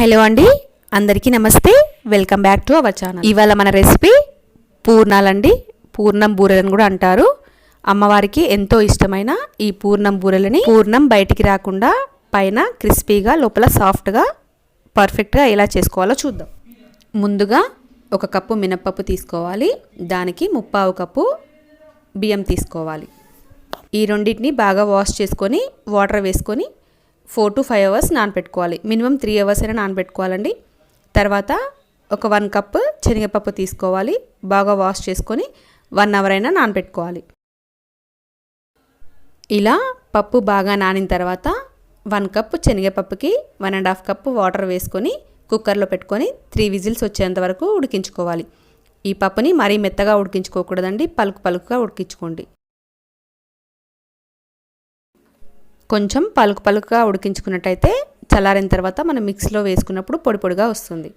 Hello అండి. అందరికీ నమస్తే. Welcome back to our channel ఇవాళ మన రెసిపీ పూర్ణాలండి. పూర్ణం బూరెలను కూడా అంటారు. అమ్మవారికి ఎంతో ఇష్టమైన ఈ పూర్ణం బూరెలని పూర్ణం బయటికి రాకుండా పైన క్రిస్పీగా లోపల సాఫ్ట్గా పర్ఫెక్ట్గా ఎలా చేసుకోవాలో చూద్దాం. ముందుగా ఒక కప్పు మినప్పప్పు తీసుకోవాలి. దానికి ముప్పావు కప్పు బియ్యం తీసుకోవాలి. ఈ రెండింటిని బాగా వాష్ చేసుకొని వాటర్ వేసుకొని ఫోర్ టు ఫైవ్ అవర్స్ నానబెట్టుకోవాలి మినిమం త్రీ అవర్స్ అయినా నానబెట్టుకోవాలండి తర్వాత ఒక వన్ కప్ శనగపప్పు తీసుకోవాలి. బాగా వాష్ చేసుకొని వన్ అవర్ అయినా నానబెట్టుకోవాలి ఇలా పప్పు బాగా నానిన తర్వాత one cup శనగపప్పుకి one and half cup water వేసుకొని కుక్కర్లో పెట్టుకొని త్రీ విజిల్స్ వచ్చేంత వరకు ఉడికించుకోవాలి. ఈ పప్పుని మరీ మెత్తగా ఉడికించుకోకూడదండి. పలుకు పలుకుగా ఉడికించుకోండి. కొంచెం పలుకు పలుకుగా ఉడికించుకున్నట్టయితే చల్లారిన తర్వాత మనం మిక్సీలో వేసుకున్నప్పుడు పొడి పొడిగా వస్తుంది.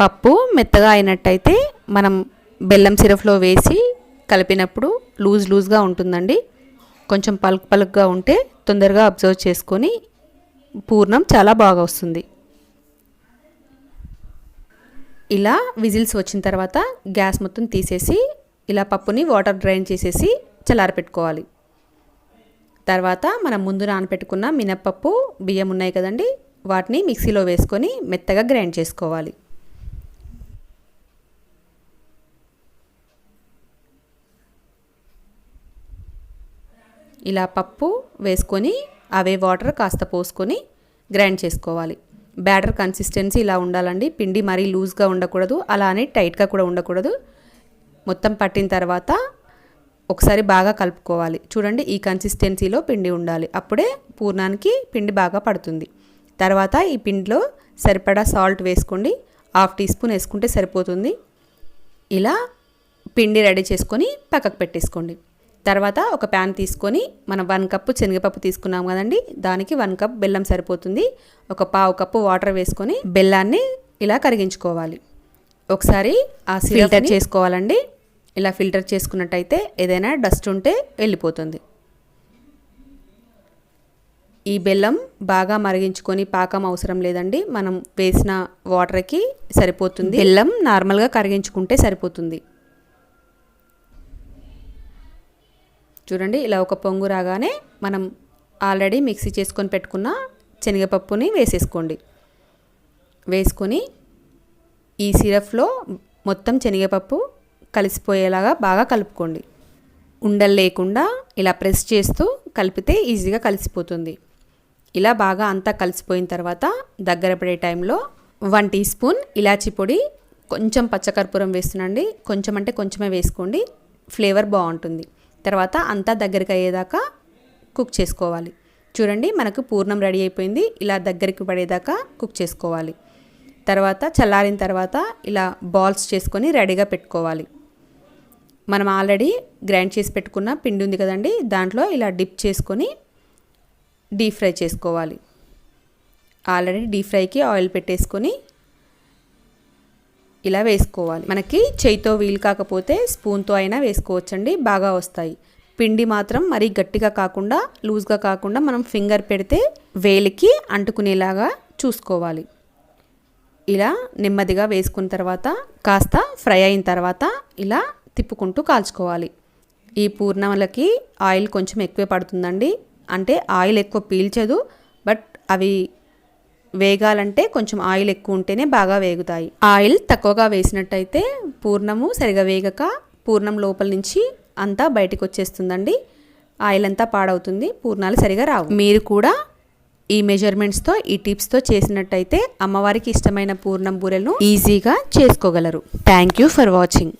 పప్పు మెత్తగా అయినట్టయితే మనం బెల్లం సిరఫ్లో వేసి కలిపినప్పుడు లూజ్ లూజ్గా ఉంటుందండి. కొంచెం పలుకు పలుకుగా ఉంటే తొందరగా అబ్జర్వ్ చేసుకొని పూర్ణం చాలా బాగా వస్తుంది. ఇలా విజిల్స్ వచ్చిన తర్వాత గ్యాస్ మొత్తం తీసేసి ఇలా పప్పుని వాటర్ డ్రైన్ చేసేసి చల్లారపెట్టుకోవాలి. తర్వాత మనం ముందు నానపెట్టుకున్న మినప్పప్పు బియ్యం ఉన్నాయి కదండి వాటిని మిక్సీలో వేసుకొని మెత్తగా గ్రైండ్ చేసుకోవాలి. ఇలా పప్పు వేసుకొని అవే వాటర్ కాస్త పోసుకొని గ్రైండ్ చేసుకోవాలి. బ్యాటర్ కన్సిస్టెన్సీ ఇలా ఉండాలండి. పిండి మరీ లూజ్గా ఉండకూడదు అలానే టైట్గా కూడా ఉండకూడదు. మొత్తం పట్టిన తర్వాత ఒకసారి బాగా కలుపుకోవాలి. చూడండి ఈ కన్సిస్టెన్సీలో పిండి ఉండాలి. అప్పుడే పూర్ణానికి పిండి బాగా పడుతుంది. తర్వాత ఈ పిండిలో సరిపడా సాల్ట్ వేసుకోండి. హాఫ్ టీ స్పూన్ వేసుకుంటే సరిపోతుంది. ఇలా పిండి రెడీ చేసుకొని పక్కకు పెట్టేసుకోండి. తర్వాత ఒక ప్యాన్ తీసుకొని మనం వన్ కప్పు శనగపప్పు తీసుకున్నాం కదండి దానికి వన్ కప్ బెల్లం సరిపోతుంది. ఒక పావు కప్పు వాటర్ వేసుకొని బెల్లాన్ని ఇలా కరిగించుకోవాలి. ఒకసారి ఆ ఫిల్టర్ చేసుకోవాలండి. ఇలా ఫిల్టర్ చేసుకున్నట్టయితే ఏదైనా డస్ట్ ఉంటే వెళ్ళిపోతుంది. ఈ బెల్లం బాగా మరిగించుకొని పాకం అవసరం లేదండి. మనం వేసిన వాటర్కి సరిపోతుంది. బెల్లం నార్మల్గా కరిగించుకుంటే సరిపోతుంది. చూడండి ఇలా ఒక పొంగు రాగానే మనం ఆల్రెడీ మిక్సీ చేసుకొని పెట్టుకున్న శనగపప్పుని వేసేసుకోండి. వేసుకొని ఈ సిరప్లో మొత్తం శనగపప్పు కలిసిపోయేలాగా బాగా కలుపుకోండి. ఉండలు లేకుండా ఇలా ప్రెస్ చేస్తూ కలిపితే ఈజీగా కలిసిపోతుంది. ఇలా బాగా అంతా కలిసిపోయిన తర్వాత దగ్గర పడే టైంలో వన్ టీ స్పూన్ ఇలాచీ పొడి కొంచెం పచ్చకర్పూరం వేస్తున్నాండి. కొంచెం అంటే కొంచెమే వేసుకోండి. ఫ్లేవర్ బాగుంటుంది. తర్వాత అంతా దగ్గరికి అయ్యేదాకా కుక్ చేసుకోవాలి. చూడండి మనకు పూర్ణం రెడీ అయిపోయింది. ఇలా దగ్గరికి పడేదాకా కుక్ చేసుకోవాలి. తర్వాత చల్లారిన తర్వాత ఇలా బాల్స్ చేసుకొని రెడీగా పెట్టుకోవాలి. మనం ఆల్రెడీ గ్రైండ్ చేసి పెట్టుకున్న పిండి ఉంది కదండి దాంట్లో ఇలా డిప్ చేసుకొని డీప్ ఫ్రై చేసుకోవాలి. ఆల్రెడీ డీప్ ఫ్రైకి ఆయిల్ పెట్టేసుకొని ఇలా వేసుకోవాలి. మనకి చేయితో వీలు కాకపోతే స్పూన్తో అయినా వేసుకోవచ్చండి బాగా వస్తాయి. పిండి మాత్రం మరీ గట్టిగా కాకుండా లూజ్గా కాకుండా మనం ఫింగర్ పెడితే వేలికి అంటుకునేలాగా చూసుకోవాలి. ఇలా నెమ్మదిగా వేసుకున్న తర్వాత కాస్త ఫ్రై అయిన తర్వాత ఇలా తిప్పుకుంటూ కాల్చుకోవాలి. ఈ పూర్ణములకి ఆయిల్ కొంచెం ఎక్కువే పడుతుందండి. అంటే ఆయిల్ ఎక్కువ పీల్చదు. బట్ అవి వేగాలంటే కొంచెం ఆయిల్ ఎక్కువ ఉంటేనే బాగా వేగుతాయి. ఆయిల్ తక్కువగా వేసినట్టయితే పూర్ణము సరిగా వేగక పూర్ణం లోపల నుంచి అంతా బయటకు వచ్చేస్తుందండి ఆయిల్ అంతా పాడవుతుంది. పూర్ణాలు సరిగా రావు. మీరు కూడా ఈ మెజర్మెంట్స్తో ఈ టిప్స్తో చేసినట్టయితే అమ్మవారికి ఇష్టమైన పూర్ణం బూరెలను ఈజీగా చేసుకోగలరు. Thank you for watching